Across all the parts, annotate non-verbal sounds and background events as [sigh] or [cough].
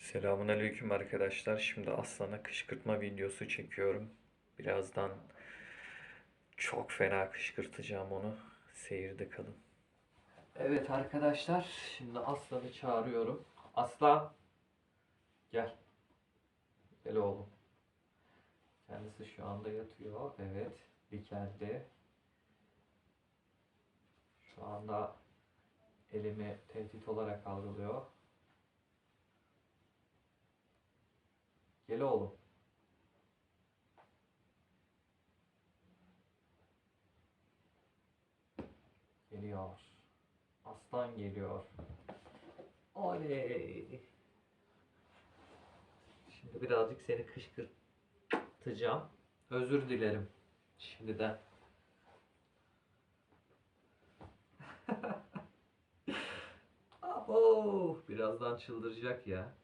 Selamünaleyküm arkadaşlar. Şimdi Aslan'a kışkırtma videosu çekiyorum. Birazdan çok fena kışkırtacağım onu. Seyirde kalın. Evet arkadaşlar, şimdi Aslan'ı çağırıyorum. Aslan, gel. Gel oğlum. Kendisi şu anda yatıyor. Evet, dikeldi. Şu anda elimi tehdit olarak algılıyor. Gel oğlum. Geliyor. Aslan geliyor. Oley. Şimdi birazcık seni kışkırtacağım. Özür dilerim. Şimdiden. [laughs] Abo, birazdan çıldıracak ya.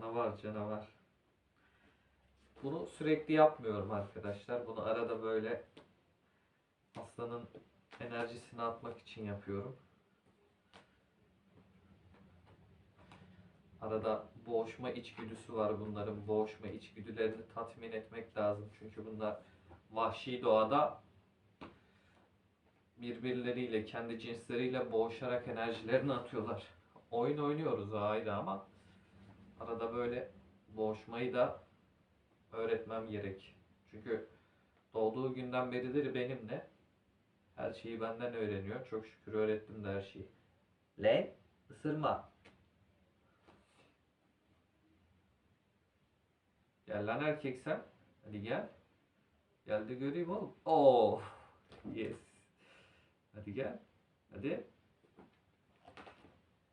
Canavar canavar. Bunu sürekli yapmıyorum arkadaşlar. Bunu arada böyle aslanın enerjisini atmak için yapıyorum. Arada boğuşma içgüdüsü var bunların. Boğuşma içgüdülerini tatmin etmek lazım. Çünkü bunlar vahşi doğada birbirleriyle, kendi cinsleriyle boğuşarak enerjilerini atıyorlar. Oyun oynuyoruz aile ama arada böyle boğuşmayı da öğretmem gerek. Çünkü doğduğu günden beridir benimle. Her şeyi benden öğreniyor. Çok şükür öğrettim de her şeyi. Lan ısırma. Gel lan erkek sen. Hadi gel. Gel de göreyim oğlum. Oh. Yes. Hadi gel. Hadi.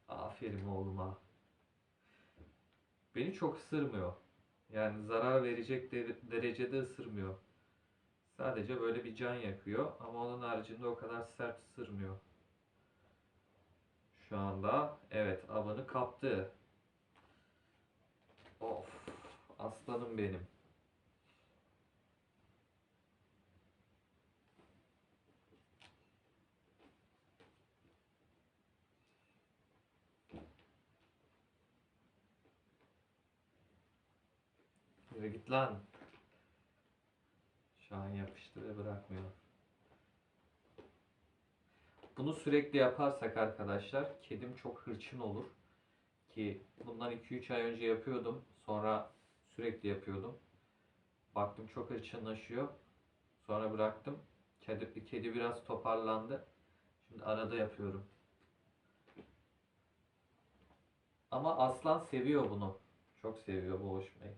Aferin oğluma. Beni çok ısırmıyor. Yani zarar verecek de- derecede ısırmıyor. Sadece böyle bir can yakıyor ama onun haricinde o kadar sert ısırmıyor. Şu anda evet avını kaptı. Of aslanım benim. Git lan. Şu an yapıştı ve bırakmıyor. Bunu sürekli yaparsak arkadaşlar kedim çok hırçın olur. Ki bundan 2-3 ay önce yapıyordum. Sonra sürekli yapıyordum. Baktım çok hırçınlaşıyor. Sonra bıraktım. Kedi, kedi biraz toparlandı. Şimdi arada yapıyorum. Ama aslan seviyor bunu. Çok seviyor boğuşmayı.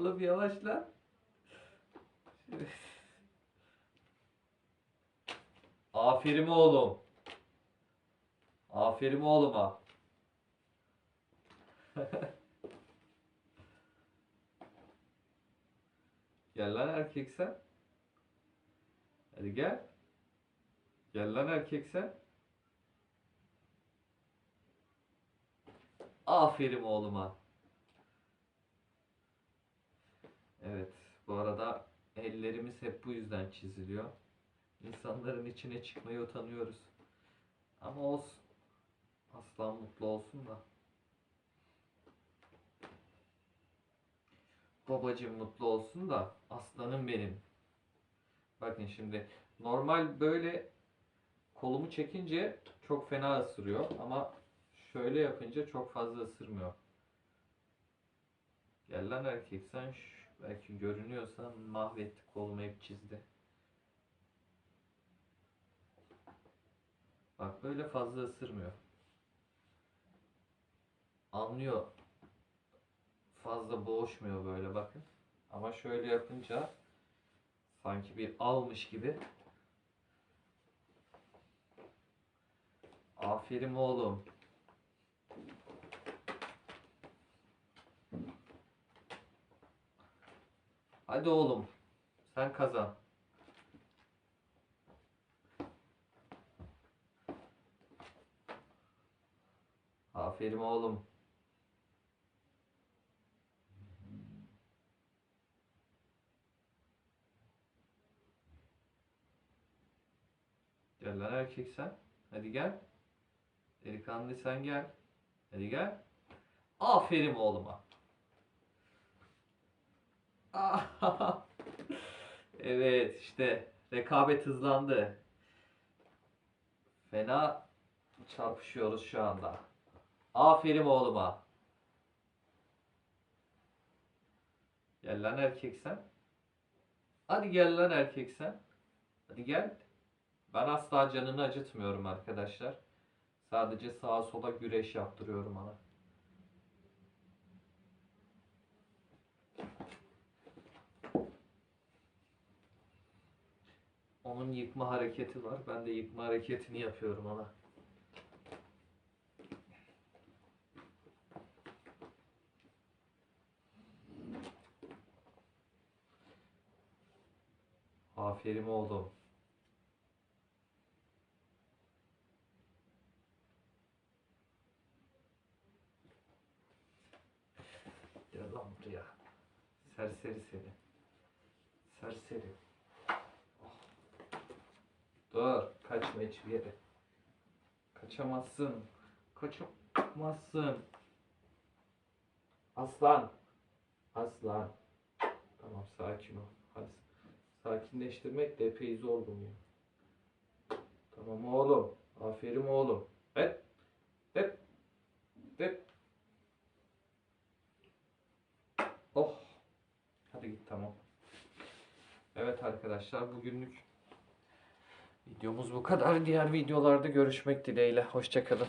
Oğlum yavaş lan. Aferin oğlum. Aferin oğluma. [laughs] Gel lan erkek sen. Hadi gel. Gel lan erkek sen. Aferin oğluma. Evet, bu arada ellerimiz hep bu yüzden çiziliyor. İnsanların içine çıkmaya utanıyoruz. Ama olsun. Aslan mutlu olsun da. Babacım mutlu olsun da aslanım benim. Bakın şimdi normal böyle kolumu çekince çok fena ısırıyor ama şöyle yapınca çok fazla ısırmıyor. Gel lan erkek sen belki görünüyorsa mahvetti kolumu hep çizdi. Bak böyle fazla ısırmıyor. Anlıyor. Fazla boğuşmuyor böyle bakın. Ama şöyle yapınca sanki bir almış gibi. Aferin oğlum. Hadi oğlum. Sen kazan. Aferin oğlum. Gel lan erkek sen. Hadi gel. Delikanlıysan gel. Hadi gel. Aferin oğluma. [laughs] Evet işte rekabet hızlandı. Fena çarpışıyoruz şu anda. Aferin oğluma. Gel lan erkek sen. Hadi gel lan erkek sen. Hadi gel. Ben asla canını acıtmıyorum arkadaşlar. Sadece sağa sola güreş yaptırıyorum ona. Onun yıkma hareketi var. Ben de yıkma hareketini yapıyorum ona. Aferin oğlum. Gel lan buraya. Serseri seni. Serseri. Dur, kaçma hiçbir yere. Kaçamazsın. Kaçamazsın. Aslan. Aslan. Tamam sakin ol. Hadi. Sakinleştirmek de epey zor bunu. Tamam oğlum. Aferin oğlum. Et. Et. Et. Oh. Hadi git tamam. Evet arkadaşlar bugünlük Videomuz bu kadar. Diğer videolarda görüşmek dileğiyle. Hoşçakalın.